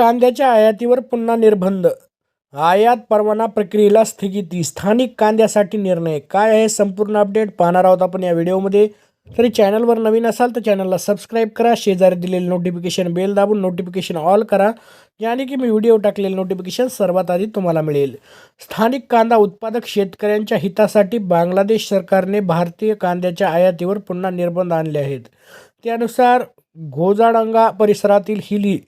कांद्याच्या आयातीवर पुन्हा निर्बंध. आयात परवाना प्रक्रियेला स्थगिती. स्थानिक कांद्यासाठी निर्णय. काय आहे? संपूर्ण अपडेट पाहणार आहोत आपण या व्हिडिओमध्ये. तरी चॅनलवर नवीन असाल तर चॅनलला सबस्क्राईब करा. शेजारी दिलेले नोटिफिकेशन बेल दाबून नोटिफिकेशन ऑल करा. याने की मी व्हिडिओ टाकलेले नोटिफिकेशन सर्वात आधी तुम्हाला मिळेल. स्थानिक कांदा उत्पादक शेतकऱ्यांच्या हितासाठी बांगलादेश सरकारने भारतीय कांद्याच्या आयातीवर पुन्हा निर्बंध आणले आहेत. त्यानुसार घोजाडंगा परिसरातील हिली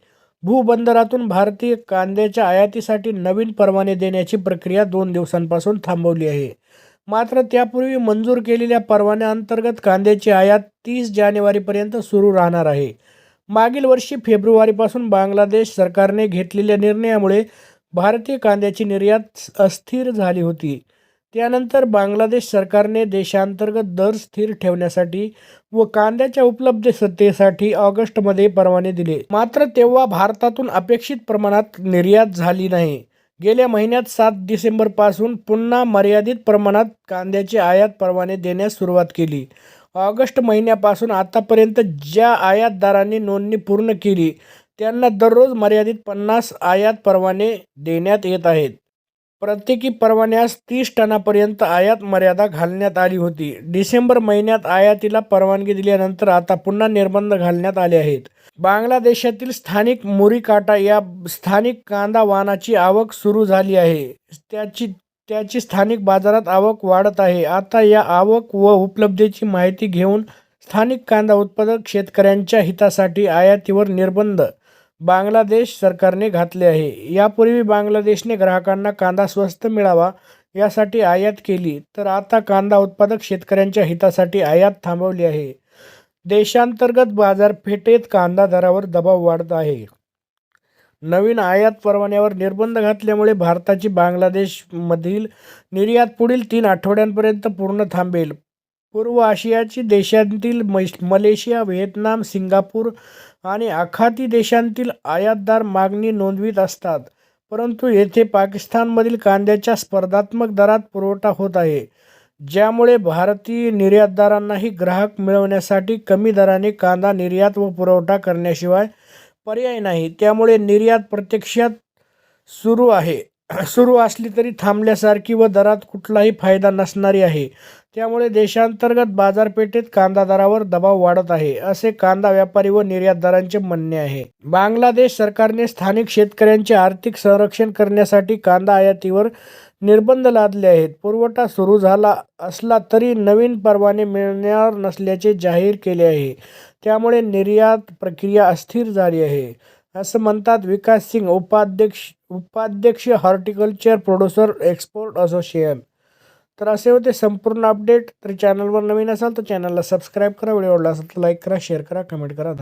भूबंदरातून भारतीय कांद्याच्या आयातीसाठी नवीन परवाने देण्याची प्रक्रिया दोन दिवसांपासून थांबवली आहे. मात्र त्यापूर्वी मंजूर केलेल्या परवान्याअंतर्गत कांद्याची आयात तीस जानेवारीपर्यंत सुरू राहणार आहे. मागील वर्षी फेब्रुवारीपासून बांगलादेश सरकारने घेतलेल्या निर्णयामुळे भारतीय कांद्याची निर्यात अस्थिर झाली होती. त्यानंतर बांगलादेश सरकारने देशांतर्गत दर स्थिर ठेवण्यासाठी व कांद्याच्या उपलब्धतेसाठी ऑगस्टमध्ये परवाने दिले. मात्र तेव्हा भारतातून अपेक्षित प्रमाणात निर्यात झाली नाही. गेल्या महिन्यात सात डिसेंबरपासून पुन्हा मर्यादित प्रमाणात कांद्याचे आयात परवाने देण्यास सुरुवात केली. ऑगस्ट महिन्यापासून आतापर्यंत ज्या आयातदारांनी नोंदणी पूर्ण केली त्यांना दररोज मर्यादित पन्नास आयात परवाने देण्यात येत आहेत. प्रत्येकी परवान्यास तीस टनापर्यंत आयात मर्यादा घालण्यात आली होती. डिसेंबर महिन्यात आयातीला परवानगी दिल्यानंतर आता पुन्हा निर्बंध घालण्यात आले आहेत. बांगलादेशातील स्थानिक मुरीकाटा या स्थानिक कांदा वाहनाची आवक सुरू झाली आहे. त्याची त्याची स्थानिक बाजारात आवक वाढत आहे. आता या आवक व उपलब्धतेची माहिती घेऊन स्थानिक कांदा उत्पादक शेतकऱ्यांच्या हितासाठी आयातीवर निर्बंध बांगलादेश सरकारने घातले आहे. यापूर्वी बांगलादेशने ग्राहकांना कांदा स्वस्त मिळावा यासाठी आयात केली तर आता कांदा उत्पादक शेतकऱ्यांच्या हितासाठी आयात थांबवली आहे. देशांतर्गत बाजारपेठेत कांदा दरावर दबाव वाढत आहे. नवीन आयात परवान्यावर निर्बंध घातल्यामुळे भारताची बांगलादेशमधील निर्यात पुढील तीन आठवड्यांपर्यंत पूर्ण थांबेल. पूर्व आशियाची देशांतील मैश मलेशिया व्हिएतनाम सिंगापूर आणि आखाती देशांतील आयातदार मागणी नोंदवित असतात. परंतु येथे पाकिस्तानमधील कांद्याच्या स्पर्धात्मक दरात पुरवठा होत आहे ज्यामुळे भारतीय निर्यातदारांनाही ग्राहक मिळवण्यासाठी कमी दराने कांदा निर्यात व पुरवठा करण्याशिवाय पर्याय नाही. त्यामुळे निर्यात प्रत्यक्षात सुरू आहे. सुरू असली तरी थांबल्यासारखी व दरात कुठलाही फायदा नसणारी आहे. त्यामुळे देशांतर्गत बाजारपेठेत कांदा दरावर दबाव वाढत आहे असे कांदा व्यापारी व निर्यातदारांचे म्हणणे आहे. बांगलादेश सरकारने स्थानिक शेतकऱ्यांचे आर्थिक संरक्षण करण्यासाठी कांदा आयातीवर निर्बंध लादले आहेत. पुरवठा सुरू झाला असला तरी नवीन परवाने मिळणार नसल्याचे जाहीर केले आहे. त्यामुळे निर्यात प्रक्रिया अस्थिर झाली आहे. असं म्हणतात विकास सिंग उपाध्यक्ष उपाध्यक्ष हॉर्टिकल्चर प्रोड्युसर एक्सपोर्ट असोसिएशन. तर असे होते संपूर्ण अपडेट. तर चॅनलवर नवीन असाल तर चॅनलला सबस्क्राईब करा. व्हिडिओ आवडला असेल तर लाईक करा शेअर करा कमेंट करा.